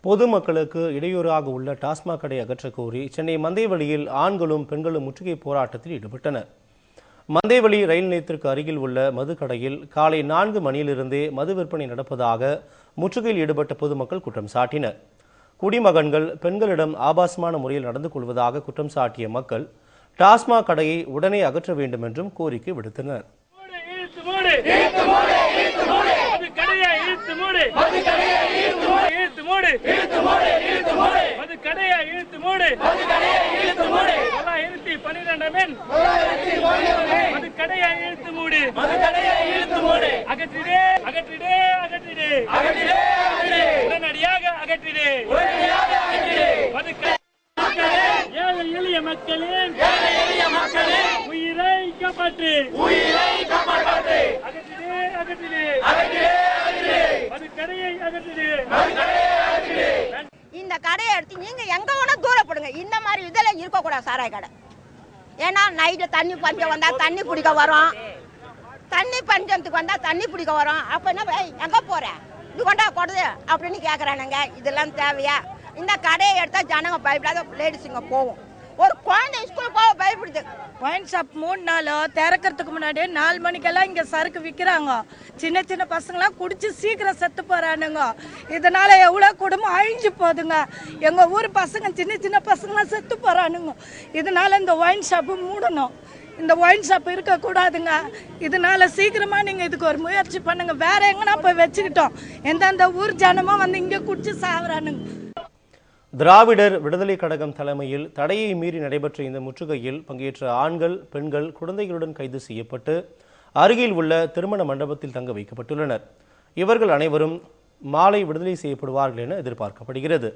பொதுமக்களுக்கு இடையூறாக உள்ள டாஸ்மாக் கடை அகற்றக் கோரி சென்னை மந்தைவெளியில் ஆண்களும் பெண்களும் முற்றுகை போராட்டத்தில் ஈடுபட்டனர். மந்தைவெளி ரயில் நிலையத்திற்கு அருகில் உள்ள மதுக்கடையில் காலை நான்கு மணியிலிருந்தே மது விற்பனை நடப்பதாக முற்றுகையில் ஈடுபட்ட பொதுமக்கள் குற்றம் சாட்டினர். குடிமகன்கள் பெண்களிடம் ஆபாசமான முறையில் நடந்து கொள்வதாக குற்றம் சாட்டிய மக்கள் டாஸ்மாக் கடையை உடனே அகற்ற வேண்டும் என்றும் கோரிக்கை விடுத்தனர். மூடு, இழுத்து மூடு இழுத்து மூடு அது கடையை இழுத்து மூடு இழுத்து மூடு அது கடையை இழுத்து மூடு. தொள்ளாயிரத்தி பன்னிரெண்டு மென் அது கடையை இழுத்து மூடு. அகற்றிடே அகற்றிடே அகற்றிடே. உடனடியாக அகற்றிடே. அது க- ஏழை எளிய மக்களின் உயிரை காப்பாற்று. அகற்றிடே அகற்றிடே. அது கடையை அகற்றிடே. இந்த கடையை எடுத்து நீங்க எங்க வேணா தூரப்படுங்க இந்த மாதிரி இதெல்லாம் இருக்கக்கூடாது சாராய கடை. ஏன்னா நைட்டு தண்ணி பஞ்சம் வந்தா தண்ணி பிடிக்க வரும். தண்ணி பஞ்சத்துக்கு வந்தா தண்ணி பிடிக்க வரும். அப்ப என்ன எங்க போற? இது கொண்டா கொடுது அப்படின்னு கேக்குறானுங்க. இதெல்லாம் தேவையா? இந்த கடையை எடுத்தா ஜனங்க பயப்படாத லேடிஸுங்க போகும். ஒரு குழந்தை ஸ்கூல் போக பயப்படுது. ஒயின் ஷாப் மூணு நாள் திறக்கிறதுக்கு முன்னாடி நாலு மணிக்கெல்லாம் இங்கே சரக்கு விற்கிறாங்க சின்ன சின்ன பசங்களாம் குடிச்சு சீக்கிரம் செத்து போகிறானுங்க இதனால் எவ்வளோ குடும்பம் அழிஞ்சு போகுதுங்க. எங்கள் ஊர் பசங்க சின்ன சின்ன பசங்களாம் செத்து போகிறானுங்க இதனால் இந்த ஒயின் ஷாப்பு மூடணும். இந்த ஒயின் ஷாப் இருக்கக்கூடாதுங்க. இதனால சீக்கிரமாக நீங்கள் இதுக்கு ஒரு முயற்சி பண்ணுங்க. வேறு எங்கன்னா போய் வச்சுக்கிட்டோம். எந்தெந்த ஊர் ஜனமும் வந்து இங்கே குடிச்சு சாகுறானுங்க திராவிடர் விடுதலை கழகம் தலைமையில் தடையை மீறி நடைபெற்ற இந்த முற்றுகையில் பங்கேற்ற ஆண்கள் பெண்கள் குழந்தைகளுடன் கைது செய்யப்பட்டு அருகில் உள்ள திருமண மண்டபத்தில் தங்க வைக்கப்பட்டுள்ளனர். இவர்கள் அனைவரும் மாலை விடுதலை செய்யப்படுவார்கள் என எதிர்பார்க்கப்படுகிறது.